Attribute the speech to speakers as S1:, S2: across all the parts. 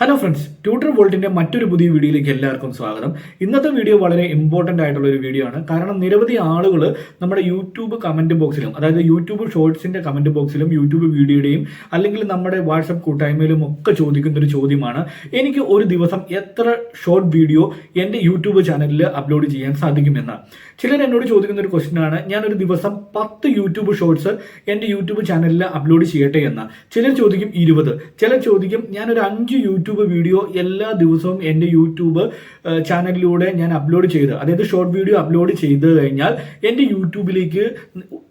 S1: Hello friends tutor വോൾട്ടിന്റെ മറ്റൊരു പുതിയ വീഡിയോയിലേക്ക് എല്ലാവർക്കും സ്വാഗതം. ഇന്നത്തെ വീഡിയോ വളരെ ഇമ്പോർട്ടന്റ് ആയിട്ടുള്ള ഒരു വീഡിയോ ആണ്. കാരണം നിരവധി ആളുകൾ നമ്മുടെ യൂട്യൂബ് കമന്റ് ബോക്സിലും അതായത് യൂട്യൂബ് ഷോർട്സിന്റെ കമന്റ് ബോക്സിലും യൂട്യൂബ് വീഡിയോയുടെയും അല്ലെങ്കിൽ നമ്മുടെ വാട്സപ്പ് കൂട്ടായ്മയിലും ഒക്കെ ചോദിക്കുന്ന ഒരു ചോദ്യമാണ്. എനിക്ക് ഒരു ദിവസം എത്ര ഷോർട്ട് വീഡിയോ എന്റെ യൂട്യൂബ് ചാനലിൽ അപ്ലോഡ് ചെയ്യാൻ സാധിക്കുമെന്ന്. ചിലർ എന്നോട് ചോദിക്കുന്ന ഒരു ക്വസ്റ്റ്യൻ ആണ് ഞാൻ ഒരു ദിവസം പത്ത് യൂട്യൂബ് ഷോർട്സ് എന്റെ യൂട്യൂബ് ചാനലിൽ അപ്ലോഡ് ചെയ്യട്ടെ എന്ന്. ചിലർ ചോദിക്കും ഇരുപത്. ചിലർ ചോദിക്കും ഞാൻ ഒരു അഞ്ച് യൂട്യൂബ് വീഡിയോ എല്ലാ ദിവസവും എന്റെ യൂട്യൂബ് ചാനലിലൂടെ ഞാൻ അപ്ലോഡ് ചെയ്ത് അതായത് ഷോർട്ട് വീഡിയോ അപ്ലോഡ് ചെയ്ത് കഴിഞ്ഞാൽ എന്റെ യൂട്യൂബിലേക്ക്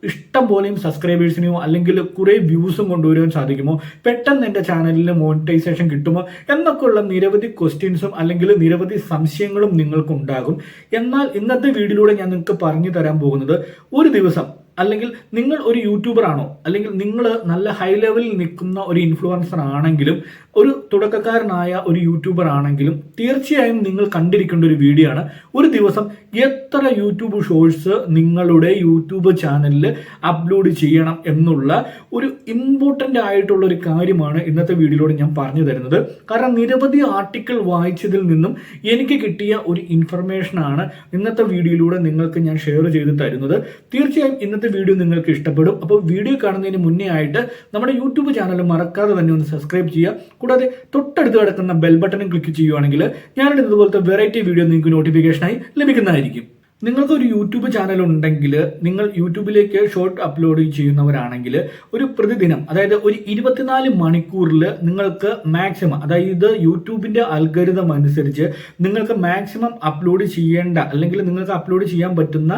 S1: ഇഷ്ടം പോലെയും സബ്സ്ക്രൈബേഴ്സിനെയോ അല്ലെങ്കിൽ കുറേ വ്യൂസും കൊണ്ടുവരാൻ സാധിക്കുമോ? പെട്ടെന്ന് എന്റെ ചാനലിൽ മോണിറ്റൈസേഷൻ കിട്ടുമോ? എന്നൊക്കെ ഉള്ള നിരവധി ക്വസ്റ്റ്യൻസും അല്ലെങ്കിൽ നിരവധി സംശയങ്ങളും നിങ്ങൾക്കുണ്ടാകും. എന്നാൽ ഇന്നത്തെ വീഡിയോയിലൂടെ ഞാൻ നിങ്ങൾക്ക് പറഞ്ഞു തരാൻ പോകുന്നത് ഒരു ദിവസം അല്ലെങ്കിൽ നിങ്ങൾ ഒരു യൂട്യൂബർ ആണോ അല്ലെങ്കിൽ നിങ്ങൾ നല്ല ഹൈ ലെവലിൽ നിൽക്കുന്ന ഒരു ഇൻഫ്ലുവൻസർ ആണെങ്കിലും ഒരു തുടക്കക്കാരനായ ഒരു യൂട്യൂബർ ആണെങ്കിലും തീർച്ചയായും നിങ്ങൾ കണ്ടിരിക്കേണ്ട ഒരു വീഡിയോ ആണ്. ഒരു ദിവസം എത്ര യൂട്യൂബ് ഷോർട്സ് നിങ്ങളുടെ യൂട്യൂബ് ചാനലിൽ അപ്ലോഡ് ചെയ്യണം എന്നുള്ള ഒരു ഇമ്പോർട്ടന്റ് ആയിട്ടുള്ള ഒരു കാര്യമാണ് ഇന്നത്തെ വീഡിയോയിലൂടെ ഞാൻ പറഞ്ഞു തരുന്നത്. കാരണം നിരവധി ആർട്ടിക്കിൾ വായിച്ചതിൽ നിന്നും എനിക്ക് കിട്ടിയ ഒരു ഇൻഫർമേഷനാണ് ഇന്നത്തെ വീഡിയോയിലൂടെ നിങ്ങൾക്ക് ഞാൻ ഷെയർ ചെയ്ത് തരുന്നത്. തീർച്ചയായും ഇന്നത്തെ വീഡിയോ നിങ്ങൾക്ക് ഇഷ്ടപ്പെടും. അപ്പോൾ വീഡിയോ കാണുന്നതിന് മുന്നേ ആയിട്ട് നമ്മുടെ യൂട്യൂബ് ചാനൽ മറക്കാതെ തന്നെ ഒന്ന് സബ്സ്ക്രൈബ് ചെയ്യുക. കൂടാതെ തൊട്ടടുത്ത് കിടക്കുന്ന ബെൽ ബട്ടണും ക്ലിക്ക് ചെയ്യുകയാണെങ്കിൽ ഞാനിത് ഇതുപോലത്തെ വെറൈറ്റി വീഡിയോ നിങ്ങൾക്ക് നോട്ടിഫിക്കേഷനായി ലഭിക്കുന്നതായിരിക്കും. നിങ്ങൾക്ക് ഒരു യൂട്യൂബ് ചാനൽ ഉണ്ടെങ്കിൽ നിങ്ങൾ യൂട്യൂബിലേക്ക് ഷോർട്ട് അപ്ലോഡ് ചെയ്യുന്നവരാണെങ്കിൽ ഒരു പ്രതിദിനം അതായത് ഒരു ഇരുപത്തിനാല് മണിക്കൂറിൽ നിങ്ങൾക്ക് മാക്സിമം അതായത് യൂട്യൂബിന്റെ അൽഗരിതം അനുസരിച്ച് നിങ്ങൾക്ക് മാക്സിമം അപ്ലോഡ് ചെയ്യേണ്ട അല്ലെങ്കിൽ നിങ്ങൾക്ക് അപ്ലോഡ് ചെയ്യാൻ പറ്റുന്ന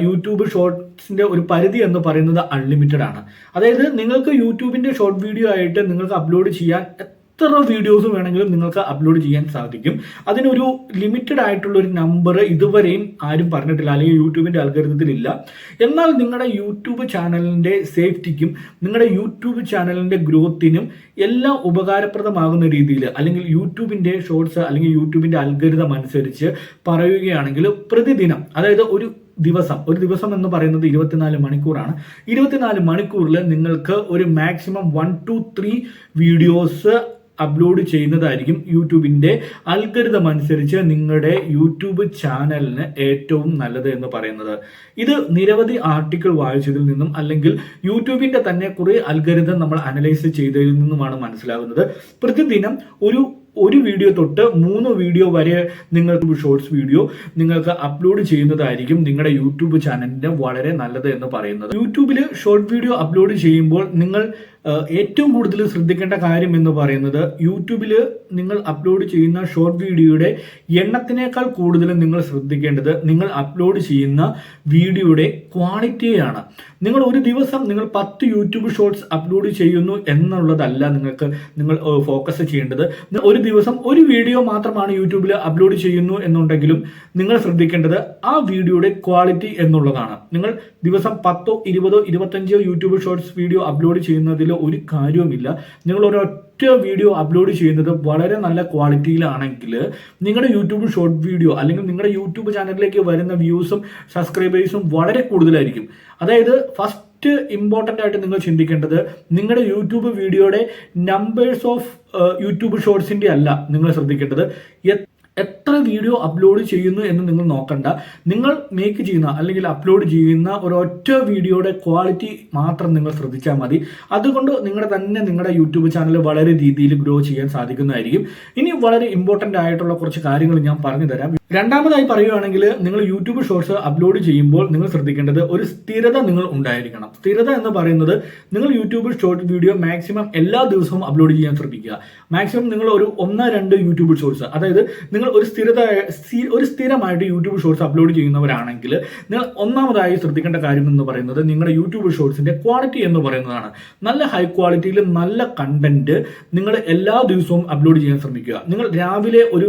S1: യൂട്യൂബ് ഷോർട്സിന്റെ ഒരു പരിധി എന്ന് പറയുന്നത് അൺലിമിറ്റഡ് ആണ്. അതായത് നിങ്ങൾക്ക് യൂട്യൂബിന്റെ ഷോർട്ട് വീഡിയോ ആയിട്ട് നിങ്ങൾക്ക് അപ്ലോഡ് ചെയ്യാൻ എത്ര വീഡിയോസ് വേണമെങ്കിലും നിങ്ങൾക്ക് അപ്ലോഡ് ചെയ്യാൻ സാധിക്കും. അതിനൊരു ലിമിറ്റഡ് ആയിട്ടുള്ള ഒരു നമ്പർ ഇതുവരെയും ആരും പറഞ്ഞിട്ടില്ല അല്ലെങ്കിൽ യൂട്യൂബിന്റെ അൽഗരിതത്തിലില്ല എന്നാൽ നിങ്ങളുടെ യൂട്യൂബ് ചാനലിന്റെ സേഫ്റ്റിക്കും നിങ്ങളുടെ യൂട്യൂബ് ചാനലിന്റെ ഗ്രോത്തിനും എല്ലാം ഉപകാരപ്രദമാകുന്ന രീതിയിൽ അല്ലെങ്കിൽ യൂട്യൂബിന്റെ ഷോർട്സ് അല്ലെങ്കിൽ യൂട്യൂബിന്റെ അൽഗരിതം അനുസരിച്ച് പറയുകയാണെങ്കിൽ പ്രതിദിനം അതായത് ഒരു ദിവസം ഒരു ദിവസം എന്ന് പറയുന്നത് ഇരുപത്തിനാല് മണിക്കൂറാണ്. ഇരുപത്തിനാല് മണിക്കൂറിൽ നിങ്ങൾക്ക് ഒരു maximum one two three videos upload ചെയ്യുന്നതായിരിക്കും യൂട്യൂബിന്റെ അൽഗരിതം അനുസരിച്ച് നിങ്ങളുടെ യൂട്യൂബ് ചാനലിന് ഏറ്റവും നല്ലത് എന്ന് പറയുന്നത്. ഇത് നിരവധി ആർട്ടിക്കിൾ വായിച്ചതിൽ നിന്നും അല്ലെങ്കിൽ യൂട്യൂബിന്റെ തന്നെ കുറെ അൽഗരിതം നമ്മൾ അനലൈസ് ചെയ്തതിൽ നിന്നുമാണ് മനസ്സിലാകുന്നത്. പ്രതിദിനം ഒരു ഒരു വീഡിയോ തൊട്ട് മൂന്ന് വീഡിയോ വരെ നിങ്ങൾക്ക് ഷോർട്സ് വീഡിയോ നിങ്ങൾക്ക് അപ്ലോഡ് ചെയ്യുന്നതായിരിക്കും നിങ്ങളുടെ യൂട്യൂബ് ചാനലിന്റെ വളരെ നല്ലത് എന്ന് പറയുന്നത്. യൂട്യൂബിൽ ഷോർട്ട് വീഡിയോ അപ്ലോഡ് ചെയ്യുമ്പോൾ നിങ്ങൾ ഏറ്റവും കൂടുതൽ ശ്രദ്ധിക്കേണ്ട കാര്യം എന്ന് പറയുന്നത് യൂട്യൂബിൽ നിങ്ങൾ അപ്ലോഡ് ചെയ്യുന്ന ഷോർട്ട് വീഡിയോയുടെ എണ്ണത്തിനേക്കാൾ കൂടുതൽ നിങ്ങൾ ശ്രദ്ധിക്കേണ്ടത് നിങ്ങൾ അപ്ലോഡ് ചെയ്യുന്ന വീഡിയോയുടെ ക്വാളിറ്റിയാണ് നിങ്ങൾ ഒരു ദിവസം നിങ്ങൾ പത്ത് യൂട്യൂബ് ഷോർട്സ് അപ്ലോഡ് ചെയ്യുന്നു എന്നുള്ളതല്ല നിങ്ങൾക്ക് നിങ്ങൾ ഫോക്കസ് ചെയ്യേണ്ടത്. ഒരു ദിവസം ഒരു വീഡിയോ മാത്രമാണ് യൂട്യൂബിൽ അപ്ലോഡ് ചെയ്യുന്നു എന്നുണ്ടെങ്കിലും നിങ്ങൾ ശ്രദ്ധിക്കേണ്ടത് ആ വീഡിയോയുടെ ക്വാളിറ്റി എന്നുള്ളതാണ്. നിങ്ങൾ ദിവസം പത്തോ ഇരുപതോ ഇരുപത്തഞ്ചോ യൂട്യൂബ് ഷോർട്സ് വീഡിയോ അപ്ലോഡ് ചെയ്യുന്നതിൽ ഒരു കാര്യവുമില്ല. നിങ്ങൾ ഒരൊറ്റ വീഡിയോ അപ്ലോഡ് ചെയ്യുന്നത് വളരെ നല്ല ക്വാളിറ്റിയിലാണെങ്കിൽ നിങ്ങളുടെ യൂട്യൂബ് ഷോർട്ട് വീഡിയോ അല്ലെങ്കിൽ നിങ്ങളുടെ യൂട്യൂബ് ചാനലിലേക്ക് വരുന്ന വ്യൂസും സബ്സ്ക്രൈബേഴ്സും വളരെ കൂടുതലായിരിക്കും. അതായത് ഫസ്റ്റ് ഇമ്പോർട്ടന്റ് ആയിട്ട് നിങ്ങൾ ചിന്തിക്കേണ്ടത് നിങ്ങളുടെ യൂട്യൂബ് വീഡിയോയുടെ നമ്പേഴ്സ് ഓഫ് യൂട്യൂബ് ഷോർട്സിന്റെ അല്ല നിങ്ങൾ ശ്രദ്ധിക്കേണ്ടത്. എത്ര വീഡിയോ അപ്ലോഡ് ചെയ്യുന്നു എന്ന് നിങ്ങൾ നോക്കണ്ട. നിങ്ങൾ മേക്ക് ചെയ്യുന്ന അല്ലെങ്കിൽ അപ്ലോഡ് ചെയ്യുന്ന ഒരൊറ്റ വീഡിയോയുടെ ക്വാളിറ്റി മാത്രം നിങ്ങൾ ശ്രദ്ധിച്ചാൽ മതി. അതുകൊണ്ട് നിങ്ങളുടെ തന്നെ നിങ്ങളുടെ യൂട്യൂബ് ചാനൽ വളരെ രീതിയിൽ ഗ്രോ ചെയ്യാൻ സാധിക്കുന്നതായിരിക്കും. ഇനി വളരെ ഇമ്പോർട്ടന്റ് ആയിട്ടുള്ള കുറച്ച് കാര്യങ്ങൾ ഞാൻ പറഞ്ഞു തരാം രണ്ടാമതായി പറയുകയാണെങ്കിൽ നിങ്ങൾ യൂട്യൂബ് ഷോർട്സ് അപ്ലോഡ് ചെയ്യുമ്പോൾ നിങ്ങൾ ശ്രദ്ധിക്കേണ്ടത് ഒരു സ്ഥിരത നിങ്ങൾ ഉണ്ടായിരിക്കണം. സ്ഥിരത എന്ന് പറയുന്നത് നിങ്ങൾ യൂട്യൂബ് ഷോർട്ട് വീഡിയോ മാക്സിമം എല്ലാ ദിവസവും അപ്ലോഡ് ചെയ്യാൻ ശ്രമിക്കുക മാക്സിമം നിങ്ങൾ ഒരു ഒന്ന് രണ്ട് യൂട്യൂബ് ഷോർട്സ് അതായത് നിങ്ങൾ ഒരു സ്ഥിരത ഒരു സ്ഥിരമായിട്ട് യൂട്യൂബ് ഷോർട്സ് അപ്ലോഡ് ചെയ്യുന്നവരാണെങ്കിൽ നിങ്ങൾ ഒന്നാമതായി ശ്രദ്ധിക്കേണ്ട കാര്യം എന്ന് പറയുന്നത് നിങ്ങളുടെ യൂട്യൂബ് ഷോർട്സിന്റെ ക്വാളിറ്റി എന്ന് പറയുന്നതാണ്. നല്ല ഹൈ ക്വാളിറ്റിയിൽ നല്ല കണ്ടന്റ് നിങ്ങൾ എല്ലാ ദിവസവും അപ്ലോഡ് ചെയ്യാൻ ശ്രമിക്കുക. നിങ്ങൾ രാവിലെ ഒരു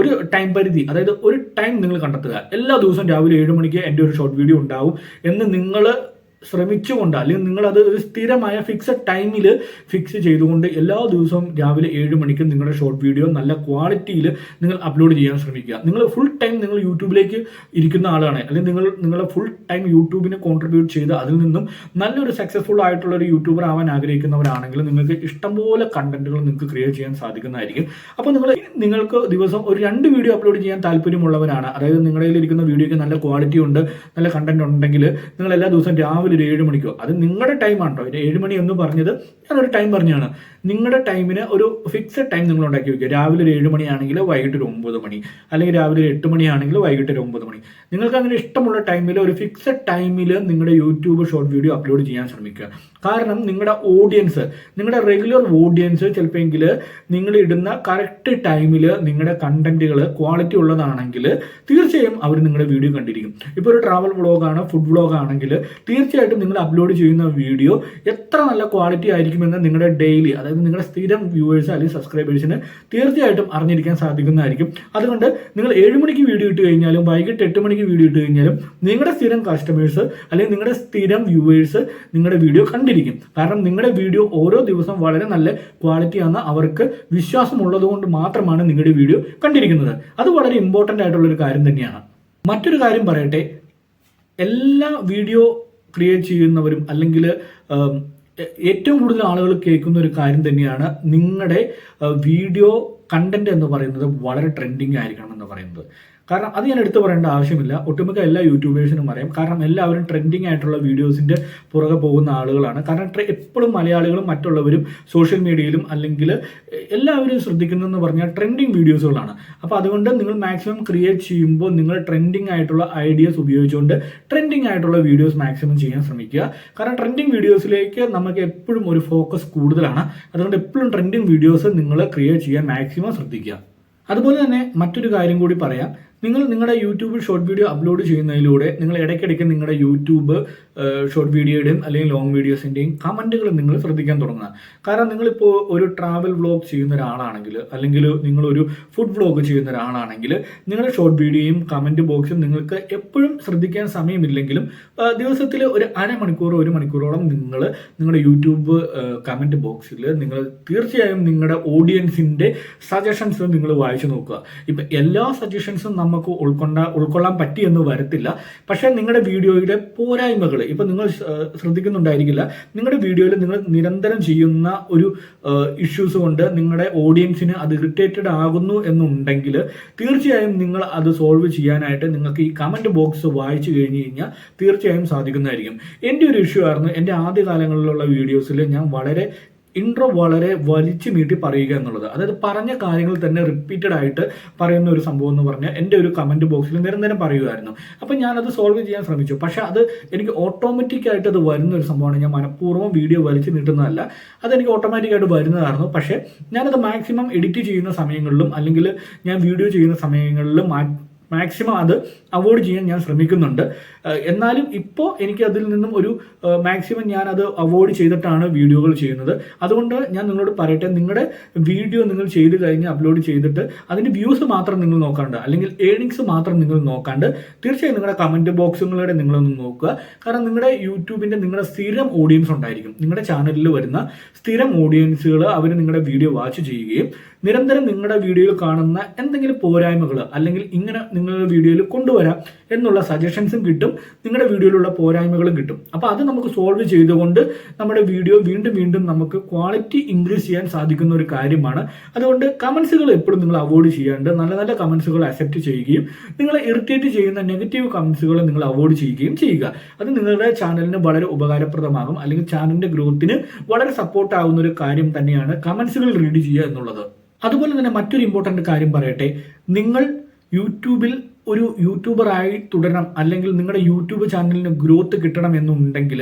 S1: ഒരു ടൈം പരിധി അതായത് ഒരു ടൈം നിങ്ങൾ കണ്ടെത്തുക. എല്ലാ ദിവസവും രാവിലെ ഏഴ് മണിക്ക് എന്റെ ഒരു ഷോർട്ട് വീഡിയോ ഉണ്ടാവും. എന്ന് നിങ്ങൾ ശ്രമിച്ചുകൊണ്ട് അല്ലെങ്കിൽ നിങ്ങളത് ഒരു സ്ഥിരമായ ഫിക്സഡ് ടൈമിൽ ഫിക്സ് ചെയ്തുകൊണ്ട് എല്ലാ ദിവസവും രാവിലെ ഏഴ് മണിക്ക് നിങ്ങളുടെ ഷോർട്ട് വീഡിയോ നല്ല ക്വാളിറ്റിയിൽ നിങ്ങൾ അപ്ലോഡ് ചെയ്യാൻ ശ്രമിക്കുക. നിങ്ങൾ ഫുൾ ടൈം നിങ്ങൾ യൂട്യൂബിലേക്ക് ഇരിക്കുന്ന ആളാണ്. അല്ലെങ്കിൽ നിങ്ങൾ നിങ്ങളെ ഫുൾ ടൈം യൂട്യൂബിനെ കോൺട്രിബ്യൂട്ട് ചെയ്ത് അതിൽ നിന്നും നല്ലൊരു സക്സസ്ഫുൾ ആയിട്ടുള്ള ഒരു യൂട്യൂബർ ആവാൻ ആഗ്രഹിക്കുന്നവരാണെങ്കിൽ നിങ്ങൾക്ക് ഇഷ്ടംപോലെ കണ്ടന്റുകൾ നിങ്ങൾക്ക് ക്രിയേറ്റ് ചെയ്യാൻ സാധിക്കുന്നതായിരിക്കും. അപ്പോൾ നിങ്ങൾ നിങ്ങൾക്ക് ദിവസം ഒരു രണ്ട് വീഡിയോ അപ്ലോഡ് ചെയ്യാൻ താല്പര്യമുള്ളവരാണ്. അതായത് നിങ്ങളുടെ ഇരിക്കുന്ന വീഡിയോയ്ക്ക് നല്ല ക്വാളിറ്റി ഉണ്ട് നല്ല കണ്ടന്റ് ഉണ്ടെങ്കിൽ നിങ്ങൾ എല്ലാ ദിവസവും രാവിലെ ഒരു ഏഴ് മണിക്കോ? അത് നിങ്ങളുടെ ടൈമാണ് കേട്ടോ ഏഴ് മണി എന്ന് പറഞ്ഞത് ഞാനൊരു ടൈം പറഞ്ഞാണ്. നിങ്ങളുടെ ടൈമിന് ഒരു ഫിക്സഡ് ടൈം നിങ്ങൾ ഉണ്ടാക്കി വെക്കുക രാവിലെ ഒരു ഏഴ് മണിയാണെങ്കിൽ വൈകിട്ട് ഒരു ഒമ്പത് മണി. അല്ലെങ്കിൽ രാവിലെ ഒരു എട്ട് മണിയാണെങ്കിൽ വൈകിട്ട് ഒരു ഒമ്പത് മണി. നിങ്ങൾക്ക് അങ്ങനെ ഇഷ്ടമുള്ള ടൈമിൽ ഒരു ഫിക്സഡ് ടൈമിൽ നിങ്ങളുടെ യൂട്യൂബ് ഷോർട്ട് വീഡിയോ അപ്ലോഡ് ചെയ്യാൻ ശ്രമിക്കുക. കാരണം നിങ്ങളുടെ ഓഡിയൻസ് നിങ്ങളുടെ റെഗുലർ ഓഡിയൻസ് ചിലപ്പോൾ നിങ്ങൾ ഇടുന്ന കറക്റ്റ് ടൈമിൽ നിങ്ങളുടെ കണ്ടന്റുകൾ ക്വാളിറ്റി ഉള്ളതാണെങ്കിൽ തീർച്ചയായും അവർ നിങ്ങളുടെ വീഡിയോ കണ്ടിരിക്കും. ഇപ്പോൾ ഒരു ട്രാവൽ വ്ളോഗാണ് ഫുഡ് വ്ളോഗ് ആണെങ്കിൽ തീർച്ചയായിട്ടും നിങ്ങൾ അപ്ലോഡ് ചെയ്യുന്ന വീഡിയോ എത്ര നല്ല ക്വാളിറ്റി ആയിരിക്കുമെന്ന് നിങ്ങളുടെ ഡെയിലി അതായത് നിങ്ങളുടെ സ്ഥിരം വ്യൂവേഴ്സ് അല്ലെങ്കിൽ സബ്സ്ക്രൈബേഴ്സിന് തീർച്ചയായിട്ടും അറിഞ്ഞിരിക്കാൻ സാധിക്കുന്നതായിരിക്കും. അതുകൊണ്ട് നിങ്ങൾ ഏഴ് മണിക്ക് വീഡിയോ ഇട്ട് കഴിഞ്ഞാലും വൈകിട്ട് എട്ട് മണിക്ക് വീഡിയോ ഇട്ട് കഴിഞ്ഞാലും നിങ്ങളുടെ സ്ഥിരം കസ്റ്റമേഴ്സ് അല്ലെങ്കിൽ നിങ്ങളുടെ സ്ഥിരം വ്യൂവേഴ്സ് നിങ്ങളുടെ വീഡിയോ കണ്ടിരിക്കും. കാരണം നിങ്ങളുടെ വീഡിയോ ഓരോ ദിവസം വളരെ നല്ല ക്വാളിറ്റിയാണെന്ന് അവർക്ക് വിശ്വാസമുള്ളത് കൊണ്ട് മാത്രമാണ് നിങ്ങളുടെ വീഡിയോ കണ്ടിരിക്കുന്നത്. അത് വളരെ ഇമ്പോർട്ടന്റ് ആയിട്ടുള്ള ഒരു കാര്യം തന്നെയാണ്. മറ്റൊരു കാര്യം പറയട്ടെ. എല്ലാ വീഡിയോ ക്രിയേറ്റ് ചെയ്യുന്നവരും അല്ലെങ്കിൽ ഏറ്റവും കൂടുതൽ ആളുകൾ കേൾക്കുന്ന ഒരു കാര്യം തന്നെയാണ് നിങ്ങളുടെ വീഡിയോ കണ്ടന്റ് എന്ന് പറയുന്നത് വളരെ ട്രെൻഡിങ് ആയിരിക്കണം എന്ന് പറയുന്നത്. കാരണം അത് ഞാൻ എടുത്തു പറയേണ്ട ആവശ്യമില്ല. ഒട്ടുമിക്ക എല്ലാ യൂട്യൂബേഴ്സിനും അറിയാം. കാരണം എല്ലാവരും ട്രെൻഡിങ് ആയിട്ടുള്ള വീഡിയോസിന്റെ പുറകെ പോകുന്ന ആളുകളാണ്. കാരണം എപ്പോഴും മലയാളികളും മറ്റുള്ളവരും സോഷ്യൽ മീഡിയയിലും അല്ലെങ്കിൽ എല്ലാവരും ശ്രദ്ധിക്കുന്നതെന്ന് പറഞ്ഞാൽ ട്രെൻഡിങ് വീഡിയോസുകളാണ് അപ്പോൾ അതുകൊണ്ട് നിങ്ങൾ മാക്സിമം ക്രിയേറ്റ് ചെയ്യുമ്പോൾ നിങ്ങൾ ട്രെൻഡിങ് ആയിട്ടുള്ള ഐഡിയാസ് ഉപയോഗിച്ചുകൊണ്ട് ട്രെൻഡിങ് ആയിട്ടുള്ള വീഡിയോസ് മാക്സിമം ചെയ്യാൻ ശ്രമിക്കുക. കാരണം ട്രെൻഡിങ് വീഡിയോസിലേക്ക് നമുക്ക് എപ്പോഴും ഒരു ഫോക്കസ് കൂടുതലാണ്. അതുകൊണ്ട് എപ്പോഴും ട്രെൻഡിങ് വീഡിയോസ് നിങ്ങൾ ക്രിയേറ്റ് ചെയ്യാൻ മാക്സിമം ശ്രദ്ധിക്കുക. അതുപോലെ തന്നെ മറ്റൊരു കാര്യം കൂടി പറയാം. നിങ്ങൾ നിങ്ങളുടെ യൂട്യൂബ് ഷോർട്ട് വീഡിയോ അപ്ലോഡ് ചെയ്യുന്നതിലൂടെ നിങ്ങൾ ഇടയ്ക്കിടയ്ക്ക് നിങ്ങളുടെ യൂട്യൂബ് ഷോർട്ട് വീഡിയോയുടെയും അല്ലെങ്കിൽ ലോങ് വീഡിയോസിന്റെയും കമന്റുകൾ നിങ്ങൾ ശ്രദ്ധിക്കാൻ തുടങ്ങുക കാരണം നിങ്ങളിപ്പോൾ ഒരു ട്രാവൽ വ്ളോഗ് ചെയ്യുന്ന ഒരാളാണെങ്കിൽ അല്ലെങ്കിൽ നിങ്ങളൊരു ഫുഡ് വ്ളോഗ് ചെയ്യുന്ന ഒരാളാണെങ്കിൽ നിങ്ങളുടെ ഷോർട്ട് വീഡിയോയും കമന്റ് ബോക്സും നിങ്ങൾക്ക് എപ്പോഴും ശ്രദ്ധിക്കാൻ സമയമില്ലെങ്കിലും ദിവസത്തിൽ ഒരു അരമണിക്കൂർ ഒരു മണിക്കൂറോളം നിങ്ങൾ നിങ്ങളുടെ യൂട്യൂബ് കമന്റ് ബോക്സിൽ നിങ്ങൾ തീർച്ചയായും നിങ്ങളുടെ ഓഡിയൻസിന്റെ സജഷൻസ് നിങ്ങൾ വായിച്ചു നോക്കുക. ഇപ്പം എല്ലാ സജഷൻസും നമുക്ക് ഉൾക്കൊണ്ട ഉൾക്കൊള്ളാൻ പറ്റിയെന്ന് വരത്തില്ല. പക്ഷേ നിങ്ങളുടെ വീഡിയോയിലെ പോരായ്മകൾ ഇപ്പം നിങ്ങൾ ശ്രദ്ധിക്കുന്നുണ്ടായിരിക്കില്ല. നിങ്ങളുടെ വീഡിയോയിൽ നിങ്ങൾ നിരന്തരം ചെയ്യുന്ന ഒരു ഇഷ്യൂസ് കൊണ്ട് നിങ്ങളുടെ ഓഡിയൻസിന് അത് ഇറിറ്റേറ്റഡ് ആകുന്നു എന്നുണ്ടെങ്കിൽ തീർച്ചയായും നിങ്ങൾ അത് സോൾവ് ചെയ്യാനായിട്ട് നിങ്ങൾക്ക് ഈ കമന്റ് ബോക്സ് വായിച്ചു കഴിഞ്ഞ് കഴിഞ്ഞാൽ തീർച്ചയായും സാധിക്കുന്നതായിരിക്കും. എന്റെ ഒരു ഇഷ്യൂ ആയിരുന്നു എന്റെ ആദ്യ കാലങ്ങളിലുള്ള വീഡിയോസിൽ ഞാൻ വളരെ ഇൻട്രോ വളരെ വലിച്ചു നീട്ടി പറയുക എന്നുള്ളത്. അതായത് പറഞ്ഞ കാര്യങ്ങൾ തന്നെ റിപ്പീറ്റഡ് ആയിട്ട് പറയുന്ന ഒരു സംഭവം എന്ന് പറഞ്ഞാൽ എന്റെ ഒരു കമന്റ് ബോക്സിൽ നിരന്തരം പറയുമായിരുന്നു അപ്പം ഞാനത് സോൾവ് ചെയ്യാൻ ശ്രമിച്ചു. പക്ഷേ അത് എനിക്ക് ഓട്ടോമാറ്റിക്കായിട്ട് അത് വരുന്ന ഒരു സംഭവമാണ്. ഞാൻ മനഃപൂർവം വീഡിയോ വലിച്ചു നീട്ടുന്നതല്ല. അതെനിക്ക് ഓട്ടോമാറ്റിക് ആയിട്ട് വരുന്നതായിരുന്നു. പക്ഷേ ഞാനത് മാക്സിമം എഡിറ്റ് ചെയ്യുന്ന സമയങ്ങളിലും അല്ലെങ്കിൽ ഞാൻ വീഡിയോ ചെയ്യുന്ന സമയങ്ങളിലും മാക്സിമം അത് അവോയ്ഡ് ചെയ്യാൻ ഞാൻ ശ്രമിക്കുന്നുണ്ട്. എന്നാലും ഇപ്പോൾ എനിക്ക് അതിൽ നിന്നും ഒരു മാക്സിമം ഞാൻ അത് അവോയ്ഡ് ചെയ്തിട്ടാണ് വീഡിയോകൾ ചെയ്യുന്നത്. അതുകൊണ്ട് ഞാൻ നിങ്ങളോട് പറയട്ടെ നിങ്ങളുടെ വീഡിയോ നിങ്ങൾ ചെയ്ത് കഴിഞ്ഞ് അപ്ലോഡ് ചെയ്തിട്ട് അതിന്റെ വ്യൂസ് മാത്രം നിങ്ങൾ നോക്കാണ്ട് അല്ലെങ്കിൽ ഏണിങ്സ് മാത്രം നിങ്ങൾ നോക്കാണ്ട് തീർച്ചയായും നിങ്ങളുടെ കമന്റ് ബോക്സുകളുടെ നിങ്ങളൊന്ന് നോക്കുക. കാരണം നിങ്ങളുടെ യൂട്യൂബിന്റെ നിങ്ങളുടെ സ്ഥിരം ഓഡിയൻസ് ഉണ്ടായിരിക്കും. നിങ്ങളുടെ ചാനലിൽ വരുന്ന സ്ഥിരം ഓഡിയൻസുകൾ അവർ നിങ്ങളുടെ വീഡിയോ വാച്ച് ചെയ്യുകയും നിരന്തരം നിങ്ങളുടെ വീഡിയോയിൽ കാണുന്ന എന്തെങ്കിലും പോരായ്മകൾ അല്ലെങ്കിൽ ഇങ്ങനെ നിങ്ങളുടെ വീഡിയോയിൽ കൊണ്ടുവരാം എന്നുള്ള സജഷൻസും കിട്ടും. നിങ്ങളുടെ വീഡിയോയിലുള്ള പോരായ്മകളും കിട്ടും. അപ്പോൾ അത് നമുക്ക് സോൾവ് ചെയ്തുകൊണ്ട് നമ്മുടെ വീഡിയോ വീണ്ടും വീണ്ടും നമുക്ക് ക്വാളിറ്റി ഇൻക്രീസ് ചെയ്യാൻ സാധിക്കുന്ന ഒരു കാര്യമാണ്. അതുകൊണ്ട് കമൻസുകൾ എപ്പോഴും നിങ്ങൾ അവോയ്ഡ് ചെയ്യാണ്ട് നല്ല നല്ല കമൻസുകൾ അക്സെപ്റ്റ് ചെയ്യുകയും നിങ്ങളെ ഇറിറ്റേറ്റ് ചെയ്യുന്ന നെഗറ്റീവ് കമൻസുകൾ നിങ്ങൾ അവോയ്ഡ് ചെയ്യുകയും ചെയ്യുക. അത് നിങ്ങളുടെ ചാനലിന് വളരെ ഉപകാരപ്രദമാകും. അല്ലെങ്കിൽ ചാനലിന്റെ ഗ്രോത്തിന് വളരെ സപ്പോർട്ട് ആവുന്ന ഒരു കാര്യം തന്നെയാണ് കമൻസുകൾ റീഡ് ചെയ്യുക എന്നുള്ളത്. അതുപോലെ തന്നെ മറ്റൊരു ഇമ്പോർട്ടന്റ് കാര്യം പറയട്ടെ. നിങ്ങൾ യൂട്യൂബിൽ ഒരു യൂട്യൂബറായി തുടരണം അല്ലെങ്കിൽ നിങ്ങളുടെ യൂട്യൂബ് ചാനലിന് ഗ്രോത്ത് കിട്ടണം എന്നുണ്ടെങ്കിൽ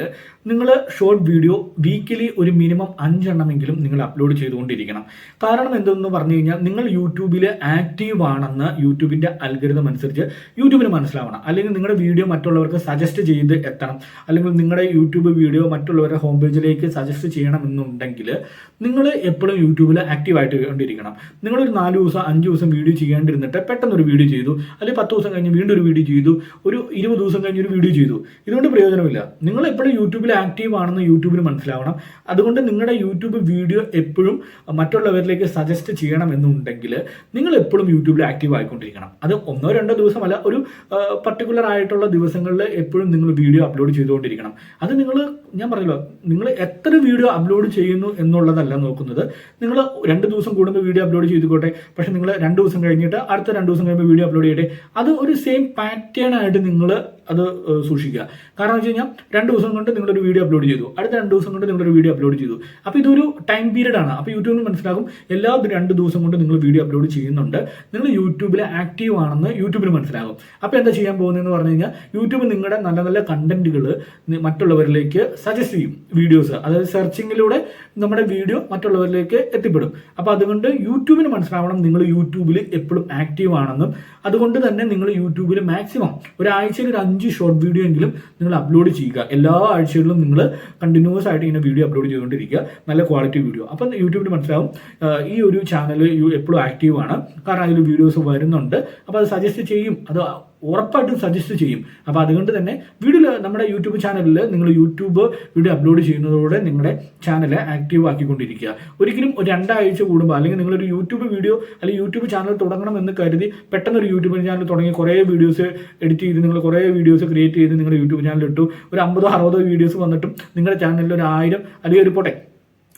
S1: നിങ്ങൾ ഷോർട്ട് വീഡിയോ വീക്കിലി ഒരു മിനിമം അഞ്ചെണ്ണമെങ്കിലും നിങ്ങൾ അപ്ലോഡ് ചെയ്തുകൊണ്ടിരിക്കണം. കാരണം എന്തെന്ന് പറഞ്ഞു കഴിഞ്ഞാൽ നിങ്ങൾ യൂട്യൂബിൽ ആക്റ്റീവ് ആണെന്ന് യൂട്യൂബിന്റെ അൽഗരിതം അനുസരിച്ച് യൂട്യൂബിന് മനസ്സിലാവണം. അല്ലെങ്കിൽ നിങ്ങളുടെ വീഡിയോ മറ്റുള്ളവർക്ക് സജസ്റ്റ് ചെയ്ത് എത്തണം. അല്ലെങ്കിൽ നിങ്ങളുടെ യൂട്യൂബ് വീഡിയോ മറ്റുള്ളവരുടെ ഹോം പേജിലേക്ക് സജസ്റ്റ് ചെയ്യണം എന്നുണ്ടെങ്കിൽ നിങ്ങൾ എപ്പോഴും യൂട്യൂബിൽ ആക്റ്റീവ് ആയിട്ട് കൊണ്ടിരിക്കണം നിങ്ങളൊരു നാല് ദിവസം അഞ്ച് ദിവസം വീഡിയോ ചെയ്യാണ്ടിരുന്നിട്ട് പെട്ടെന്നൊരു വീഡിയോ ചെയ്തു. അല്ലെങ്കിൽ പത്ത് ദിവസം കഴിഞ്ഞ് വീണ്ടും ഒരു വീഡിയോ ചെയ്തു. ഒരു ഇരുപത് ദിവസം കഴിഞ്ഞ് ഒരു വീഡിയോ ചെയ്തു. ഇതുകൊണ്ട് പ്രയോജനമില്ല. നിങ്ങൾ എപ്പോഴും യൂട്യൂബിൽ ആക്റ്റീവ് ആണെന്ന് യൂട്യൂബിന് മനസ്സിലാവണം. അതുകൊണ്ട് നിങ്ങളുടെ യൂട്യൂബ് വീഡിയോ എപ്പോഴും മറ്റുള്ളവരിലേക്ക് സജസ്റ്റ് ചെയ്യണം എന്നുണ്ടെങ്കിൽ നിങ്ങൾ എപ്പോഴും യൂട്യൂബിൽ ആക്റ്റീവ് ആയിക്കൊണ്ടിരിക്കണം. അത് ഒന്നോ രണ്ടോ ദിവസമല്ല ഒരു പർട്ടിക്കുലർ ആയിട്ടുള്ള ദിവസങ്ങളിൽ എപ്പോഴും നിങ്ങൾ വീഡിയോ അപ്ലോഡ് ചെയ്തുകൊണ്ടിരിക്കണം. അത് നിങ്ങൾ ഞാൻ പറഞ്ഞല്ലോ നിങ്ങൾ എത്ര വീഡിയോ അപ്ലോഡ് ചെയ്യുന്നു എന്നുള്ളതല്ല നോക്കുന്നത്. നിങ്ങൾ രണ്ട് ദിവസം കൂടുമ്പോൾ വീഡിയോ അപ്ലോഡ് ചെയ്തുകൊട്ടെ പക്ഷെ നിങ്ങൾ രണ്ട് ദിവസം കഴിഞ്ഞിട്ട് അടുത്ത രണ്ട് ദിവസം കഴിയുമ്പോൾ വീഡിയോ അപ്ലോഡ് ചെയ്യട്ടെ അത് ഒരു സെയിം പാറ്റേൺ ആയിട്ട് നിങ്ങൾ അത് സൂക്ഷിക്കുക. കാരണം വെച്ച് കഴിഞ്ഞാൽ രണ്ട് ദിവസം കൊണ്ട് നിങ്ങളൊരു വീഡിയോ അപ്ലോഡ് ചെയ്തു അടുത്ത രണ്ട് ദിവസം കൊണ്ട് നിങ്ങളൊരു വീഡിയോ അപ്ലോഡ് ചെയ്തു. അപ്പോൾ ഇതൊരു ടൈം പീരീഡ് ആണ്. അപ്പോൾ യൂട്യൂബിന് മനസ്സിലാകും എല്ലാ രണ്ട് ദിവസം കൊണ്ട് നിങ്ങൾ വീഡിയോ അപ്ലോഡ് ചെയ്യുന്നുണ്ട്. നിങ്ങൾ യൂട്യൂബിൽ ആക്റ്റീവ് ആണെന്ന് യൂട്യൂബിന് മനസ്സിലാകും. അപ്പോൾ എന്താ ചെയ്യാൻ പോകുന്നതെന്ന് പറഞ്ഞു കഴിഞ്ഞാൽ യൂട്യൂബ് നിങ്ങളുടെ നല്ല നല്ല കണ്ടന്റുകൾ മറ്റുള്ളവരിലേക്ക് സജസ്റ്റ് ചെയ്യും വീഡിയോസ് അതായത് സെർച്ചിങ്ങിലൂടെ നമ്മുടെ വീഡിയോ മറ്റുള്ളവരിലേക്ക് എത്തിപ്പെടും. അപ്പോൾ അതുകൊണ്ട് യൂട്യൂബിന് മനസ്സിലാവണം നിങ്ങൾ യൂട്യൂബിൽ എപ്പോഴും ആക്റ്റീവ് ആണെന്നും അതുകൊണ്ട് തന്നെ നിങ്ങൾ യൂട്യൂബിൽ മാക്സിമം ഒരാഴ്ചയിൽ ഒരു അഞ്ച് ഷോർട്ട് വീഡിയോ എങ്കിലും നിങ്ങൾ അപ്ലോഡ് ചെയ്യുക. എല്ലാ ആഴ്ചകളിലും നിങ്ങൾ കണ്ടിന്യൂസ് ആയിട്ട് ഇങ്ങനെ വീഡിയോ അപ്ലോഡ് ചെയ്തുകൊണ്ടിരിക്കുക. നല്ല ക്വാളിറ്റി വീഡിയോ അപ്പം യൂട്യൂബിന് മനസ്സിലാവും ഈ ഒരു ചാനൽ എപ്പോഴും ആക്റ്റീവ് ആണ്. കാരണം അതിൽ വീഡിയോസ് വരുന്നുണ്ട്. അപ്പോൾ അത് സജസ്റ്റ് ചെയ്യും. അത് ഉറപ്പായിട്ടും സജസ്റ്റ് ചെയ്യും. അപ്പോൾ അതുകൊണ്ട് തന്നെ വീഡിയോ നമ്മുടെ യൂട്യൂബ് ചാനലിൽ നിങ്ങൾ യൂട്യൂബ് വീഡിയോ അപ്ലോഡ് ചെയ്യുന്നതോടെ നിങ്ങളുടെ ചാനൽ ആക്റ്റീവ് ആക്കിക്കൊണ്ടിരിക്കുക. ഒരിക്കലും ഒരു രണ്ടാഴ്ച കൂടുമ്പോൾ അല്ലെങ്കിൽ നിങ്ങളൊരു യൂട്യൂബ് വീഡിയോ അല്ലെങ്കിൽ യൂട്യൂബ് ചാനൽ തുടങ്ങണം എന്ന് കരുതി പെട്ടെന്ന് ഒരു യൂട്യൂബ് ചാനൽ തുടങ്ങി കുറേ വീഡിയോസ് എഡിറ്റ് ചെയ്ത് നിങ്ങൾ കുറേ വീഡിയോസ് ക്രിയേറ്റ് ചെയ്ത് നിങ്ങളുടെ യൂട്യൂബ് ചാനൽ ഇട്ടു. ഒരു അമ്പതോ അറുപതോ വീഡിയോസ് വന്നിട്ടും നിങ്ങളുടെ ചാനലിൽ ഒരു ആയിരം അല്ലെങ്കിൽ ഒരു പോട്ടെ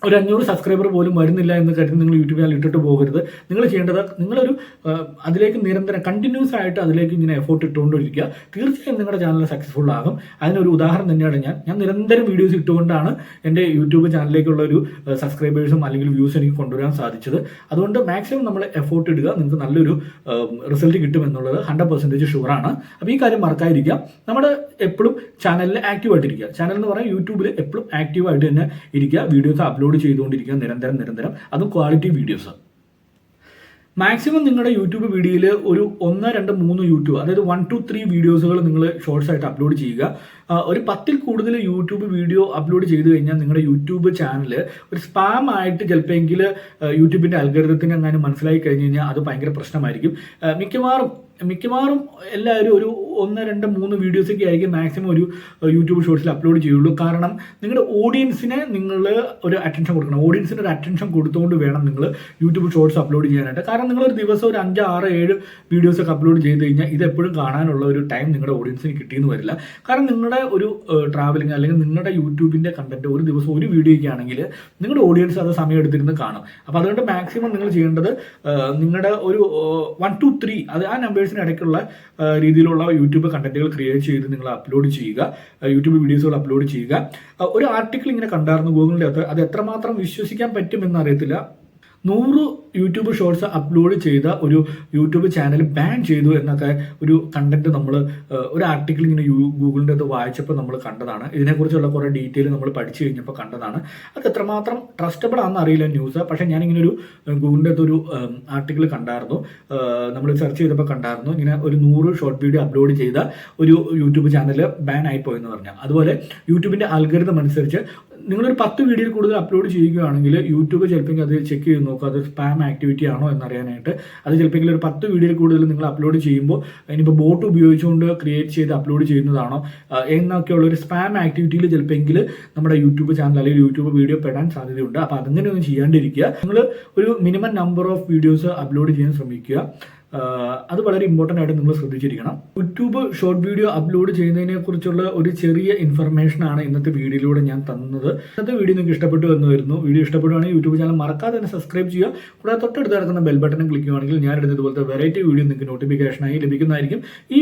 S1: ഒരു അഞ്ഞൂറ് സബ്സ്ക്രൈബർ പോലും വരുന്നില്ല എന്ന് കരുതി നിങ്ങൾ യൂട്യൂബ് ചാനൽ ഇട്ടിട്ട് പോകരുത്. നിങ്ങൾ ചെയ്യേണ്ടത് നിങ്ങളൊരു അതിലേക്ക് നിരന്തരം കണ്ടിന്യൂസ് ആയിട്ട് അതിലേക്ക് ഇങ്ങനെ എഫോർട്ട് ഇട്ടുകൊണ്ടിരിക്കുക. തീർച്ചയായും നിങ്ങളുടെ ചാനൽ സക്സസ്ഫുൾ ആകും. അതിനൊരു ഉദാഹരണം തന്നെയാണ് ഞാൻ. ഞാൻ നിരന്തരം വീഡിയോസ് ഇട്ടുകൊണ്ടാണ് എന്റെ യൂട്യൂബ് ചാനലിലേക്കുള്ള ഒരു സബ്സ്ക്രൈബേഴ്സും അല്ലെങ്കിൽ വ്യൂസ് എനിക്ക് കൊണ്ടുവരാൻ സാധിച്ചത്. അതുകൊണ്ട് മാക്സിമം നമ്മൾ എഫോർട്ട് ഇടുക. നിങ്ങൾക്ക് നല്ലൊരു റിസൾട്ട് കിട്ടും എന്നുള്ളത് ഹൺഡ്രഡ് പെർസെന്റേജ് ഷുവറാണ് അപ്പോൾ ഈ കാര്യം മറക്കാതിരിക്കുക. നമ്മുടെ എപ്പോഴും ചാനലിൽ ആക്റ്റീവ് ആയിട്ടിരിക്കുക. ചാനൽ എന്ന് പറയാൻ യൂട്യൂബിൽ എപ്പോഴും ആക്റ്റീവ് ആയിട്ട് തന്നെ ഇരിക്കുക. വീഡിയോസ് അപ്ലോഡ് ചെയ്തുകൊണ്ടിരിക്കുക നിരന്തരം നിരന്തരം അതും ക്വാളിറ്റി വീഡിയോസ് മാക്സിമം നിങ്ങളുടെ യൂട്യൂബ് വീഡിയോയിൽ ഒരു ഒന്ന് രണ്ട് മൂന്ന് യൂട്യൂബ് അതായത് വൺ ടു ത്രീ വീഡിയോസുകൾ നിങ്ങൾ ഷോർട്സ് ആയിട്ട് അപ്ലോഡ് ചെയ്യുക. ഒരു പത്തിൽ കൂടുതൽ യൂട്യൂബ് വീഡിയോ അപ്ലോഡ് ചെയ്ത് കഴിഞ്ഞാൽ നിങ്ങളുടെ യൂട്യൂബ് ചാനൽ ഒരു സ്പാം ആയിട്ട് ചിലപ്പോൾ യൂട്യൂബിന്റെ അൽഗരത്തിന് എങ്ങാനും മനസ്സിലായി കഴിഞ്ഞ് കഴിഞ്ഞാൽ അത് ഭയങ്കര പ്രശ്നമായിരിക്കും. മിക്കവാറും മിക്കവാറും എല്ലാവരും ഒരു ഒന്ന് രണ്ട് മൂന്ന് വീഡിയോസൊക്കെ ആയിരിക്കും മാക്സിമം ഒരു യൂട്യൂബ് ഷോർട്സിൽ അപ്ലോഡ് ചെയ്യുള്ളൂ. കാരണം നിങ്ങളുടെ ഓഡിയൻസിനെ നിങ്ങൾ ഒരു അറ്റൻഷൻ കൊടുക്കണം. ഓഡിയൻസിന് ഒരു അറ്റൻഷൻ കൊടുത്തുകൊണ്ട് വേണം നിങ്ങൾ യൂട്യൂബ് ഷോർട്സ് അപ്ലോഡ് ചെയ്യാനായിട്ട്. കാരണം നിങ്ങൾ ഒരു ദിവസം ഒരു അഞ്ച് ആറ് ഏഴ് വീഡിയോസൊക്കെ അപ്ലോഡ് ചെയ്ത് കഴിഞ്ഞാൽ ഇത് എപ്പോഴും കാണാനുള്ള ഒരു ടൈം നിങ്ങളുടെ ഓഡിയൻസിന് കിട്ടിയെന്ന് വരില്ല. കാരണം നിങ്ങളുടെ ഒരു ട്രാവലിംഗ് അല്ലെങ്കിൽ നിങ്ങളുടെ യൂട്യൂബിന്റെ കണ്ടന്റ് ഒരു ദിവസം ഒരു വീഡിയോയ്ക്ക് ആണെങ്കിൽ നിങ്ങളുടെ ഓഡിയൻസ് അത് സമയം എടുത്തിരുന്ന് കാണും. അപ്പോൾ അതുകൊണ്ട് മാക്സിമം നിങ്ങൾ ചെയ്യേണ്ടത് നിങ്ങളുടെ ഒരു വൺ ടു ത്രീ അത് ആ നമ്പേഴ്സിന് ഇടയ്ക്കുള്ള രീതിയിലുള്ള യൂട്യൂബ് കണ്ടന്റുകൾ ക്രിയേറ്റ് ചെയ്ത് നിങ്ങൾ അപ്ലോഡ് ചെയ്യുക. യൂട്യൂബ് വീഡിയോസുകൾ അപ്ലോഡ് ചെയ്യുക. ഒരു ആർട്ടിക്കിൾ ഇങ്ങനെ കണ്ടായിരുന്നു ഗൂഗിളിന്റെ അത് അത് എത്രമാത്രം വിശ്വസിക്കാൻ പറ്റുമെന്ന് അറിയത്തില്ല. നൂറ് യൂട്യൂബ് ഷോർട്സ് അപ്ലോഡ് ചെയ്ത ഒരു യൂട്യൂബ് ചാനൽ ബാൻ ചെയ്തു എന്നൊക്കെ ഒരു കണ്ടന്റ് നമ്മൾ ഒരു ആർട്ടിക്കിൾ ഇങ്ങനെ ഗൂഗിളിന്റെ അത് വായിച്ചപ്പോൾ നമ്മൾ കണ്ടതാണ്. ഇതിനെക്കുറിച്ചുള്ള കുറേ ഡീറ്റെയിൽ നമ്മൾ പഠിച്ചു കഴിഞ്ഞപ്പോൾ കണ്ടതാണ്. അത് എത്രമാത്രം ട്രസ്റ്റബിൾ ആണെന്ന് അറിയില്ല ന്യൂസ് പക്ഷേ ഞാനിങ്ങനെ ഒരു ഗൂഗിളിന്റെ അത് ഒരു ആർട്ടിക്കിൾ കണ്ടായിരുന്നു. നമ്മൾ സെർച്ച് ചെയ്തപ്പോൾ കണ്ടായിരുന്നു. ഇങ്ങനെ ഒരു നൂറ് ഷോർട്ട് വീഡിയോ അപ്ലോഡ് ചെയ്ത ഒരു യൂട്യൂബ് ചാനൽ ബാൻ ആയിപ്പോയെന്ന് പറഞ്ഞാൽ അതുപോലെ യൂട്യൂബിന്റെ അൽഗരിതം അനുസരിച്ച് നിങ്ങളൊരു പത്ത് വീഡിയോയിൽ കൂടുതൽ അപ്ലോഡ് ചെയ്യുകയാണെങ്കിൽ യൂട്യൂബ് ചിലപ്പോൾ അത് ചെക്ക് ചെയ്ത് നോക്കുക അത് സ്പാം ആക്ടിവിറ്റി ആണോ എന്നറിയാനായിട്ട്. അത് ചിലപ്പോൾ ഒരു പത്ത് വീഡിയോയിൽ കൂടുതൽ നിങ്ങൾ അപ്ലോഡ് ചെയ്യുമ്പോൾ ഇനിയിപ്പോൾ ബോട്ട് ഉപയോഗിച്ചുകൊണ്ട് ക്രിയേറ്റ് ചെയ്ത് അപ്ലോഡ് ചെയ്യുന്നതാണോ എന്നൊക്കെയുള്ള ഒരു സ്പാം ആക്ടിവിറ്റിയിൽ ചിലപ്പോൾ നമ്മുടെ യൂട്യൂബ് ചാനൽ അല്ലെങ്കിൽ യൂട്യൂബ് വീഡിയോ പെടാൻ സാധ്യതയുണ്ട്. അപ്പോൾ അതങ്ങനെയൊന്നും ചെയ്യാണ്ടിരിക്കുക. നിങ്ങൾ ഒരു minimum number of videos upload ചെയ്യാൻ ശ്രമിക്കുക. അത് വളരെ ഇമ്പോർട്ടന്റ് ആയിട്ട് നിങ്ങൾ ശ്രദ്ധിച്ചിരിക്കണം. യൂട്യൂബ് ഷോർട്ട് വീഡിയോ അപ്ലോഡ് ചെയ്യുന്നതിനെ കുറിച്ചുള്ള ഒരു ചെറിയ ഇൻഫർമേഷൻ ആണ് ഇന്നത്തെ വീഡിയോയിലൂടെ ഞാൻ തന്നത്. ഇന്നത്തെ വീഡിയോ നിങ്ങൾക്ക് ഇഷ്ടപ്പെട്ടു എന്ന് വീഡിയോ ഇഷ്ടപ്പെടുവാണെങ്കിൽ യൂട്യൂബ് ചാനൽ മറക്കാതെ തന്നെ സബ്സ്ക്രൈബ് ചെയ്യുക. കൂടാതെ തൊട്ടടുത്ത് കിടക്കുന്ന ബെൽ ബട്ടൺ ക്ലിക്ക് ചെയ്യുകയാണെങ്കിൽ ഞാൻ ഇടുന്ന ഇതുപോലത്തെ വെറൈറ്റി വീഡിയോ നിങ്ങൾക്ക് നോട്ടിഫിക്കേഷനായി ലഭിക്കുന്നതായിരിക്കും. ഈ